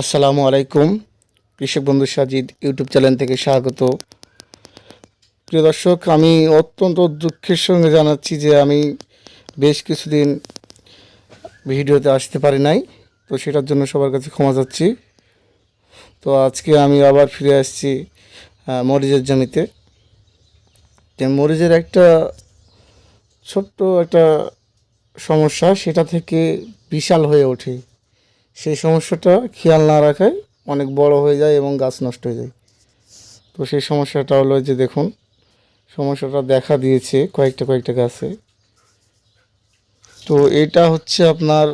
আসসালামু আলাইকুম। কৃষক বন্ধু সাজিদ ইউটিউব চ্যানেল থেকে স্বাগত। প্রিয় দর্শক, আমি অত্যন্ত দুঃখের সঙ্গে জানাচ্ছি যে আমি বেশ কিছুদিন ভিডিওতে আসতে পারি নাই, তো সেটার জন্য সবার কাছে ক্ষমা চাচ্ছি। তো আজকে আমি আবার ফিরে আসছি মরিচের জমিতে। মরিচের একটা ছোট্ট একটা সমস্যা, সেটা থেকে বিশাল হয়ে ওঠে। সেই সমস্যাটা খেয়াল না রাখায় অনেক বড় হয়ে যায় এবং গাছ নষ্ট হয়ে যায়। তো সেই সমস্যাটা হলো যে দেখুন, সমস্যাটা দেখা দিয়েছে কয়েকটা কয়েকটা গাছে। তো এটা হচ্ছে আপনার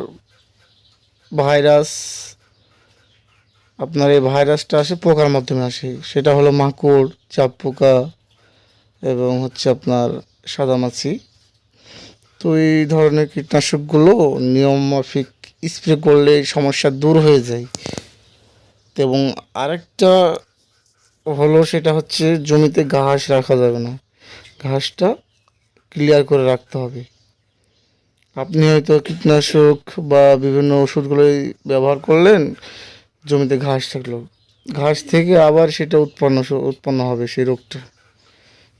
ভাইরাস। আপনার এই ভাইরাসটা আসে পোকার মাধ্যমে আসে। সেটা হলো মাকড়, চাপ পোকা এবং হচ্ছে আপনার সাদামাছি। তো এই ধরনের কীটনাশকগুলো নিয়ম মাফিক স্প্রে করলে সমস্যা দূর হয়ে যায়। এবং আরেকটা হলো সেটা হচ্ছে জমিতে ঘাস রাখা যাবে না। ঘাসটা ক্লিয়ার করে রাখতে হবে। আপনি হয়তো কীটনাশক বা বিভিন্ন ওষুধগুলোই ব্যবহার করলেন, জমিতে ঘাস থাকল। ঘাস থেকে আবার সেটা উৎপন্ন উৎপন্ন হবে সেই রোগটা।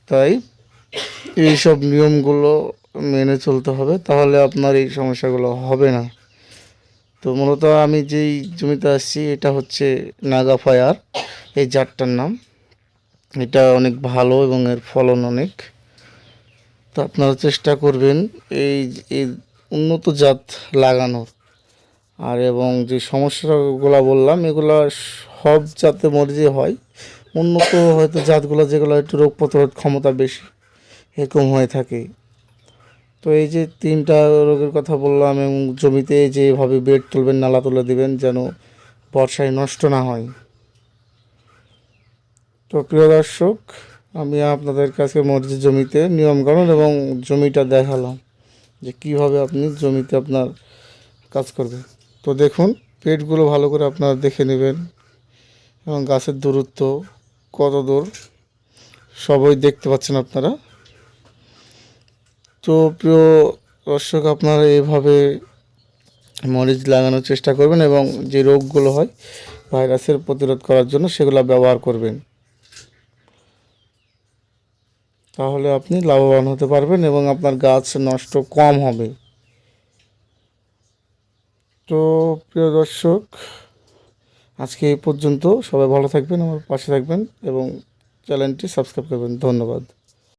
তাই এইসব নিয়মগুলো মেনে চলতে হবে, তাহলে আপনার এই সমস্যাগুলো হবে না। তো মূলত আমি যেই জমিতে আসছি, এটা হচ্ছে নাগা ফায়ার। এই জাতটার নাম। এটা অনেক ভালো এবং এর ফলন অনেক। তো আপনারা চেষ্টা করবেন এই এই উন্নত জাত লাগানোর। আর এবং যে সমস্যাগুলো বললাম, এগুলো সব জাতে মরিচে হয়। উন্নত হয়তো জাতগুলো যেগুলো একটু রোগ প্রতিরোধ ক্ষমতা বেশি, এরকম হয়ে থাকে। তো এই যে তিনটা রোগের কথা বললাম এবং জমিতে যেভাবে বেড তুলবেন, নালা তুলে দিবেন যেন বর্ষায় নষ্ট না হয়। তো প্রিয় দর্শক, আমি আপনাদের কাছে মরিচের জমিতে নিয়মকানুন এবং জমিটা দেখালাম যে কীভাবে আপনি জমিতে আপনার কাজ করবেন। তো দেখুন, পেটগুলো ভালো করে আপনারা দেখে নেবেন এবং গাছের দূরত্ব কত দূর সবই দেখতে পাচ্ছেন আপনারা। তো প্রিয় দর্শক, আপনারা এইভাবে মরিচ লাগানোর চেষ্টা করবেন এবং যে রোগগুলো হয় ভাইরাসের প্রতিরোধ করার জন্য সেগুলো ব্যবহার করবেন। তাহলে আপনি লাভবান হতে পারবেন এবং আপনার গাছ নষ্ট কম হবে। তো প্রিয় দর্শক, আজকে এই পর্যন্ত সবাই ভালো থাকবেন, আমার পাশে থাকবেন এবং চ্যানেলটি সাবস্ক্রাইব করবেন। ধন্যবাদ।